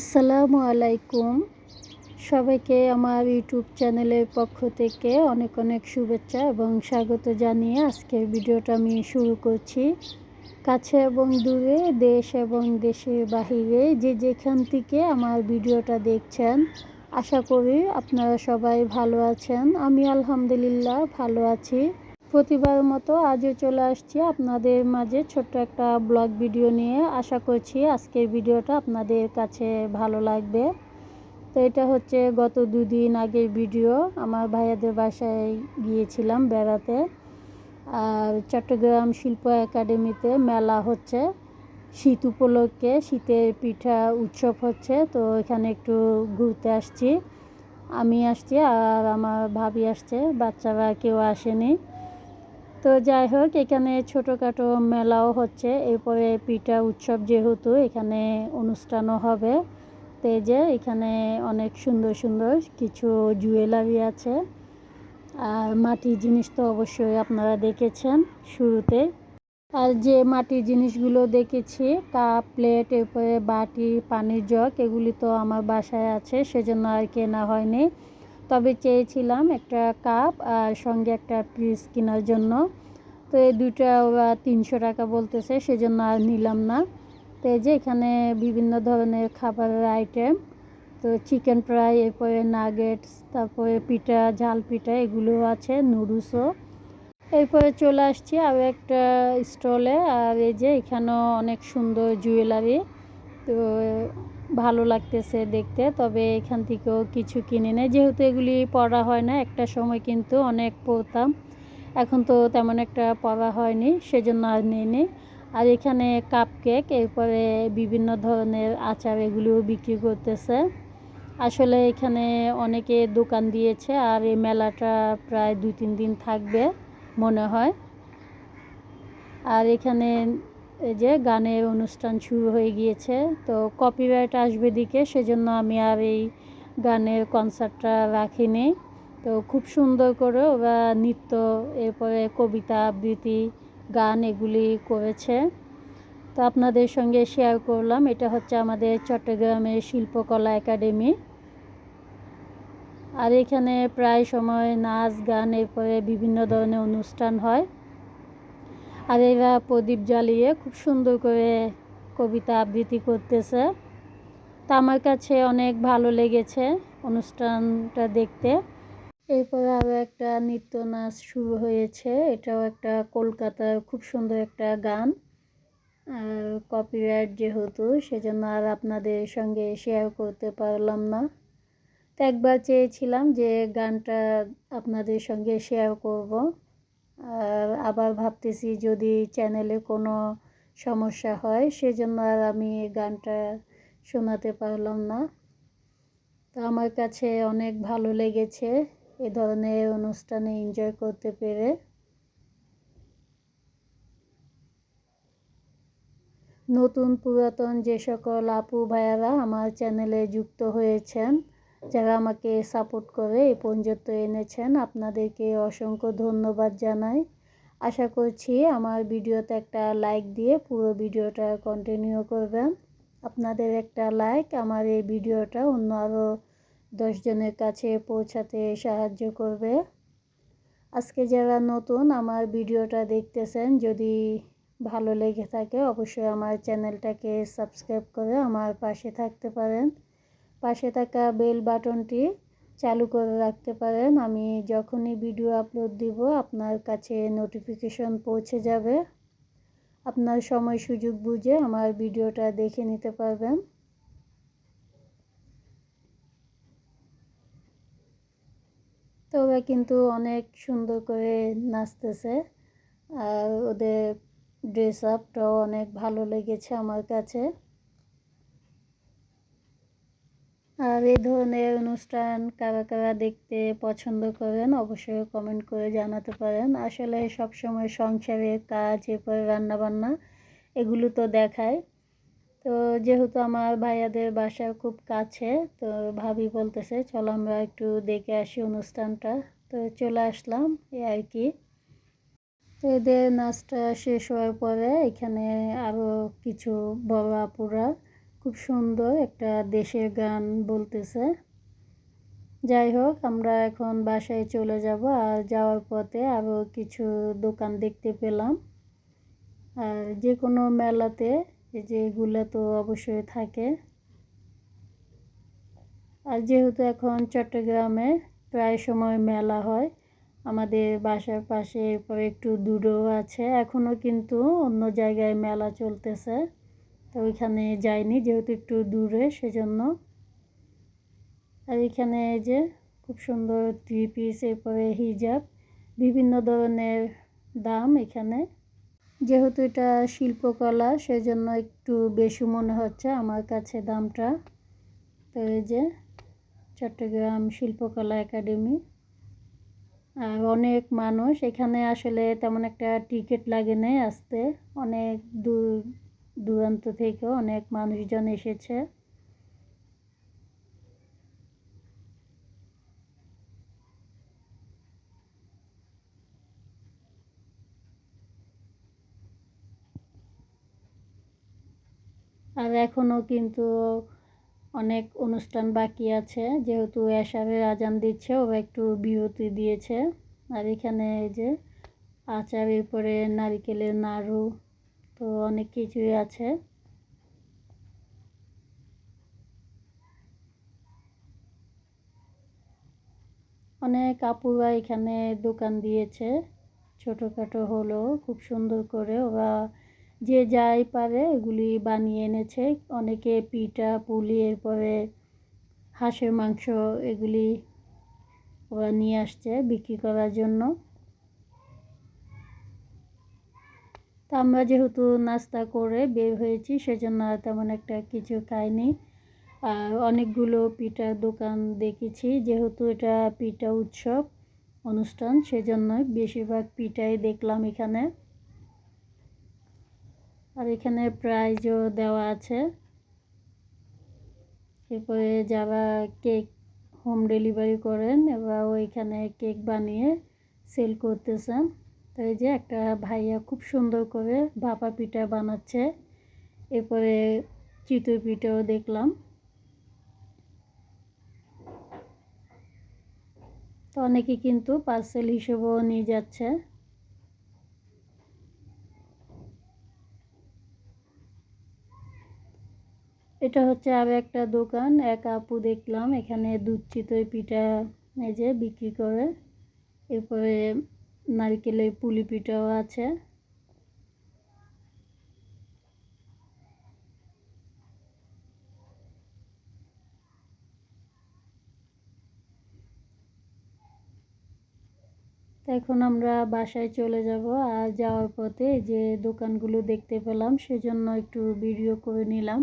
আসসালামু আলাইকুম। সবাইকে আমার ইউটিউব চ্যানেলের পক্ষ থেকে অনেক অনেক শুভেচ্ছা এবং স্বাগত জানিয়ে আজকের ভিডিওটা আমি শুরু করছি। কাছে এবং দূরে, দেশ এবং দেশের বাহিরে যে যেখান থেকে আমার ভিডিওটা দেখছেন, আশা করি আপনারা সবাই ভালো আছেন। আমি আলহামদুলিল্লাহ ভালো আছি। প্রতিবার মতো আজও চলে আসছি আপনাদের মাঝে ছোট্ট একটা ব্লগ ভিডিও নিয়ে। আশা করছি আজকের ভিডিওটা আপনাদের কাছে ভালো লাগবে। তো এটা হচ্ছে গত দুদিন আগের ভিডিও। আমার ভাইয়াদের বাসায় গিয়েছিলাম বেড়াতে। আর চট্টগ্রাম শিল্প একাডেমিতে মেলা হচ্ছে। শীত উপলক্ষে শীতের পিঠা উৎসব হচ্ছে। তো এখানে একটু ঘুরতে আসছি। আমি আসছি আর আমার ভাবি আসছে। বাচ্চারা কেউ আসেনি। তো যাই হোক, এখানে ছোটোখাটো মেলাও হচ্ছে। এরপরে পিঠা উৎসব যেহেতু, এখানে অনুষ্ঠানও হবে। তো যে এখানে অনেক সুন্দর সুন্দর কিছু জুয়েলারি আছে। আর মাটির জিনিস তো অবশ্যই আপনারা দেখেছেন শুরুতে। আর যে মাটির জিনিসগুলো দেখেছি, কাপ, প্লেট, এরপরে বাটি, পানির জগ, এগুলি তো আমার বাসায় আছে, সেজন্য আর কেনা হয়নি। তবে চেয়েছিলাম একটা কাপ আর সঙ্গে একটা ফ্রিজ কেনার জন্য। তো এই দুইটা তিনশো টাকা বলতেছে, সেজন্য আর নিলাম না। তো এই যে এখানে বিভিন্ন ধরনের খাবারের আইটেম তো চিকেন ফ্রাই এরপরে নাগেটস তারপরে পিঠা, ঝাল পিঠা, এগুলো আছে নুডলসও এরপরে চলে আসছি আরও একটা স্টলে আর এই যে এখানেও অনেক সুন্দর জুয়েলারি তো ভালো লাগতেছে দেখতে, তবে এখান থেকেও কিছু কিনে নেয়। যেহেতু এগুলি পড়া হয় না, একটা সময় কিন্তু অনেক পড়তাম। এখন তো তেমন একটা পড়া হয়নি, সেজন্য আর নিইনি আর এখানে কাপ কেক এরপরে বিভিন্ন ধরনের আচার এগুলিও বিক্রি করতেছে। আসলে এখানে অনেকে দোকান দিয়েছে, আর এই মেলাটা প্রায় দু তিন দিন থাকবে মনে হয়। আর এখানে এই যে গানের অনুষ্ঠান শুরু হয়ে গিয়েছে, তো কপিরাইট আসবে দিকে, সেজন্য আমি আর এই গানের কনসার্টটা রাখিনি। তো খুব সুন্দর করে ওরা নৃত্য, এরপরে কবিতা আবৃত্তি, গান এগুলি করেছে। তো আপনাদের সঙ্গে শেয়ার করলাম, এটা হচ্ছে আমাদের চট্টগ্রামের শিল্পকলা একাডেমি। আর এখানে প্রায় সময় নাচ, গান, এরপরে বিভিন্ন ধরনের অনুষ্ঠান হয়। আর এরা প্রদীপ জ্বালিয়ে খুব সুন্দর করে কবিতা আবৃত্তি করতেছে। তা আমার কাছে অনেক ভালো লেগেছে অনুষ্ঠানটা দেখতে। এরপরে আরও একটা নৃত্য নাচ শুরু হয়েছে। এটাও একটা কলকাতার খুব সুন্দর একটা গান। আর কপিরাইট যেহেতু, সেজন্য আর আপনাদের সঙ্গে শেয়ার করতে পারলাম না। তো একবার চেয়েছিলাম যে গানটা আপনাদের সঙ্গে শেয়ার করব। আবার ভাবতেছি যদি চ্যানেলে কোনো সমস্যা হয়, সেজন্য আর আমি গানটা শোনাতে পারলাম না। তো আমার কাছে অনেক ভালো লেগেছে এ ধরনের অনুষ্ঠানে এনজয় করতে পেরে। নতুন পুরাতন যে সকল আপু ভাইয়ারা আমার চ্যানেলে যুক্ত হয়েছেন যারা আমাকে সাপোর্ট করে, এই পর্যন্ত এনেছেন। আপনাদেরকে অসংখ্য ধন্যবাদ জানাই। আশা করছি আমার ভিডিওতে একটা লাইক দিয়ে পুরো ভিডিওটা কন্টিনিউ করবেন। আপনাদের একটা লাইক আমার এই ভিডিওটা অন্য আরও দশজনের কাছে পৌঁছাতে সাহায্য করবে। আজকে যারা নতুন আমার ভিডিওটা দেখতেছেন, যদি ভালো লেগে থাকে, অবশ্যই আমার চ্যানেলটাকে সাবস্ক্রাইব করে আমার পাশে থাকতে পারেন। পাশে থাকা বেল বাটনটি চালু করে রাখতে পারেন। আমি যখনই ভিডিও আপলোড দিব, আপনার কাছে নোটিফিকেশন পৌঁছে যাবে। আপনার সময় সুযোগ বুঝে আমার ভিডিওটা দেখে নিতে পারবেন। ওরা কিন্তু অনেক সুন্দর করে নাচতেছে, আর ওদের ড্রেস আপটাও অনেক ভালো লেগেছে আমার কাছে। আর এই ধরনের অনুষ্ঠান কারা কারা দেখতে পছন্দ করেন অবশ্যই কমেন্ট করে জানাতে পারেন। আসলে সব সময় সংসারের কাজ, এরপরে রান্নাবান্না, এগুলো তো দেখায়। তো যেহেতু আমার ভাইয়াদের বাসা খুব কাছে, তো ভাবি বলতেছে, চলো আমরা একটু দেখে আসি অনুষ্ঠানটা। তো চলে আসলাম, এই আর কি। তো এদের নাচটা শেষ হওয়ার পরে এখানে আরও কিছু বড় আপুরা খুব সুন্দর একটা দেশের গান বলতেছে। যাই হোক, আমরা এখন বাসায় চলে যাব আর যাওয়ার পথে আরও কিছু দোকান দেখতে পেলাম। আর যে কোনো মেলাতে এই যে এগুলো তো অবশ্যই থাকে। আর যেহেতু এখন চট্টগ্রামে প্রায় সময় মেলা হয়, আমাদের বাসার পাশে এরপর একটু দূরেও আছে। এখনও কিন্তু অন্য জায়গায় মেলা চলতেছে। তো ওইখানে যাইনি যেহেতু একটু দূরে, সেজন্য। আর এখানে এই যে খুব সুন্দর থ্রি পিস এরপরে হিজাব, বিভিন্ন ধরনের দাম এখানে। যেহেতু এটা শিল্পকলা, সেজন্য একটু বেশি মনে হচ্ছে আমার কাছে দামটা। তো এই যে চট্টগ্রাম শিল্পকলা একাডেমি। আর অনেক মানুষ এখানে আসলে তেমন একটা টিকিট লাগে নেই আসতে। অনেক দূর দূরান্ত থেকেও অনেক মানুষজন এসেছে। আর এখনও কিন্তু অনেক অনুষ্ঠান বাকি আছে। যেহেতু এশারের আজান দিচ্ছে, ও একটু বিরতি দিয়েছে। আর এখানে এই যে আচারের পরে নারিকেলের নাড়ু তো অনেক কিছুই আছে। অনেক আপুরা এখানে দোকান দিয়েছে, ছোটোখাটো হলো খুব সুন্দর করে। ওরা যে যাই পারে এগুলি বানিয়ে এনেছে। অনেকে পিঠা, পুলি, এরপরে হাঁসের মাংস এগুলি ওরা নিয়ে আসছে বিক্রি করার জন্য তা আমরা যেহেতু নাস্তা করে বের হয়েছি, সেজন্য তেমন একটা কিছু খাইনি। আর অনেকগুলো পিঠার দোকান দেখেছি, যেহেতু এটা পিঠা উৎসব, অনুষ্ঠান, সেজন্য বেশিরভাগ পিঠাই দেখলাম এখানে। আর এখানে প্রাইজও দেওয়া আছে। এরপরে যারা কেক হোম ডেলিভারি করেন এবার ওইখানে কেক বানিয়ে সেল করতেছেন। তো এই যে একটা ভাইয়া খুব সুন্দর করে ভাপা পিঠা বানাচ্ছে। এরপরে চিতই পিঠাও দেখলাম। তো অনেকে কিন্তু পার্সেল হিসেবেও নিয়ে যাচ্ছে। এটা হচ্ছে আর একটা দোকান। এক আপু দেখলাম এখানে দুধ চিতই পিঠা এই যে বিক্রি করে। এরপরে নারকেলের পুলি পিঠাও আছে। এখন আমরা বাসায় চলে যাব আর যাওয়ার পথে যে দোকানগুলো দেখতে পেলাম, সেজন্য একটু ভিডিও করে নিলাম।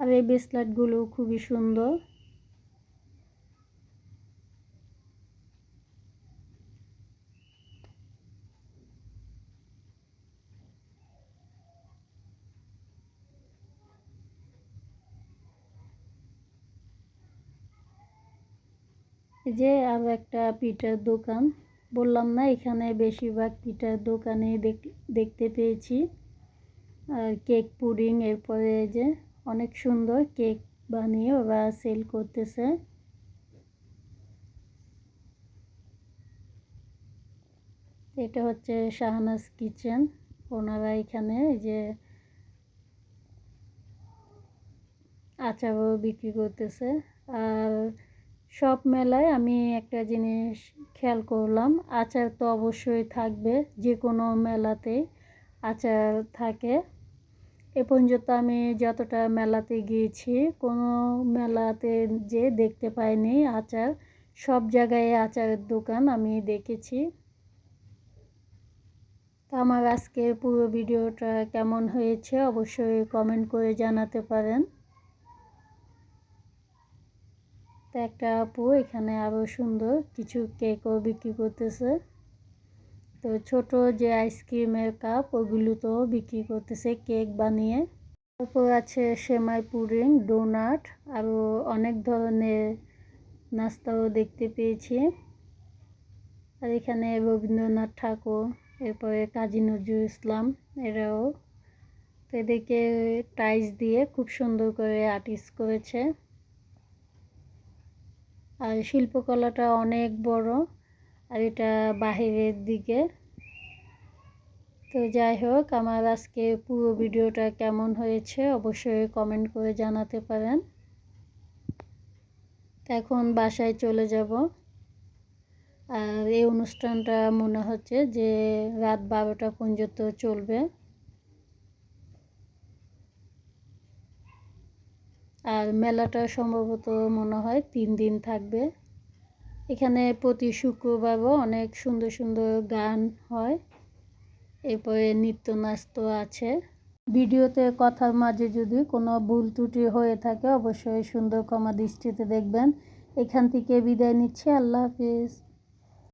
আর এই ব্রেসলেটগুলো খুবই সুন্দর। যে আরও একটা পিঠার দোকান। বললাম না, এখানে বেশিরভাগ পিঠার দোকানে দেখতে পেয়েছি। আর কেক পুডিং, এরপরে যে অনেক সুন্দর কেক বানিয়ে ওরা সেল করতেছে। এটা হচ্ছে শাহনাজ কিচেন। ওনারা এখানে যে আচারও বিক্রি করতেছে। আর সব মেলায় আমি একটা জিনিস খেয়াল করলাম, আচার তো অবশ্যই থাকবে যে কোনো মেলাতেই আচার থাকে। এ পর্যন্ত আমি যতটা মেলাতে গিয়েছি, কোনো মেলাতে যে দেখতে পাইনি আচার, সব জায়গায় আচারের দোকান আমি দেখেছি। তো আমার আজকের পুরো ভিডিওটা কেমন হয়েছে অবশ্যই কমেন্ট করে জানাতে পারেন। তো একটা আপু এখানে আরও সুন্দর কিছু কেকও বিক্রি করতেছে। তো ছোট যে আইসক্রিমের কাপ, ওগুলো তো বিক্রি করতেছে কেক বানিয়ে। তারপর আছে সেমাই পুডিং, ডোনাট আরও অনেক ধরনের নাস্তাও দেখতে পেয়েছি। আর এখানে রবীন্দ্রনাথ ঠাকুর, এরপরে কাজী নজরুল ইসলাম, এরাও। তো এদিকে টাইলস দিয়ে খুব সুন্দর করে আর্টিস্ট করেছে। আর শিল্পকলাটা অনেক বড়, আর এটা বাহিরের দিকে। তো যাই হোক, আমার আজকে পুরো ভিডিওটা কেমন হয়েছে অবশ্যই কমেন্ট করে জানাতে পারেন। এখন বাসায় চলে যাব। আর এই অনুষ্ঠানটা মনে হচ্ছে যে রাত বারোটা পর্যন্ত চলবে। আর মেলাটা সম্ভবত মনে হয় তিন দিন থাকবে। এখানে প্রতি শুক্রবারও অনেক সুন্দর সুন্দর গান হয়। এরপরে নৃত্য নাচ তো আছে। ভিডিওতে কথার মাঝে যদি কোনো ভুল ত্রুটি হয়ে থাকে, অবশ্যই সুন্দর ক্ষমা দৃষ্টিতে দেখবেন। এখান থেকে বিদায় নিচ্ছি। আল্লাহ হাফিজ।